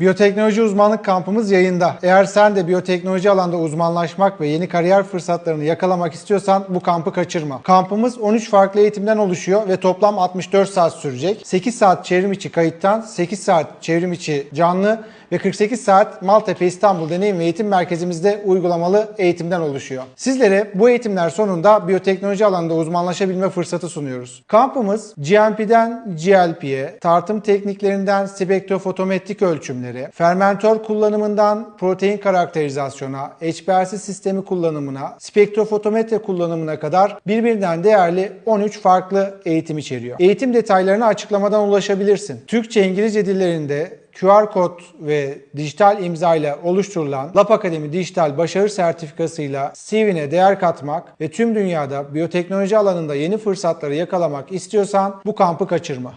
Biyoteknoloji uzmanlık kampımız yayında. Eğer sen de biyoteknoloji alanda uzmanlaşmak ve yeni kariyer fırsatlarını yakalamak istiyorsan bu kampı kaçırma. Kampımız 13 farklı eğitimden oluşuyor ve toplam 64 saat sürecek. 8 saat çevrim içi kayıttan, 8 saat çevrim içi canlı ve 48 saat Maltepe İstanbul Deneyim ve Eğitim Merkezimizde uygulamalı eğitimden oluşuyor. Sizlere bu eğitimler sonunda biyoteknoloji alanında uzmanlaşabilme fırsatı sunuyoruz. Kampımız GMP'den GLP'ye, tartım tekniklerinden spektrofotometrik ölçümlere, fermentör kullanımından protein karakterizasyona, HPLC sistemi kullanımına, spektrofotometre kullanımına kadar birbirinden değerli 13 farklı eğitim içeriyor. Eğitim detaylarına açıklamadan ulaşabilirsin. Türkçe, İngilizce dillerinde QR kod ve dijital imza ile oluşturulan Lab Akademi Dijital Başarı Sertifikası'yla CV'ne değer katmak ve tüm dünyada biyoteknoloji alanında yeni fırsatları yakalamak istiyorsan bu kampı kaçırma.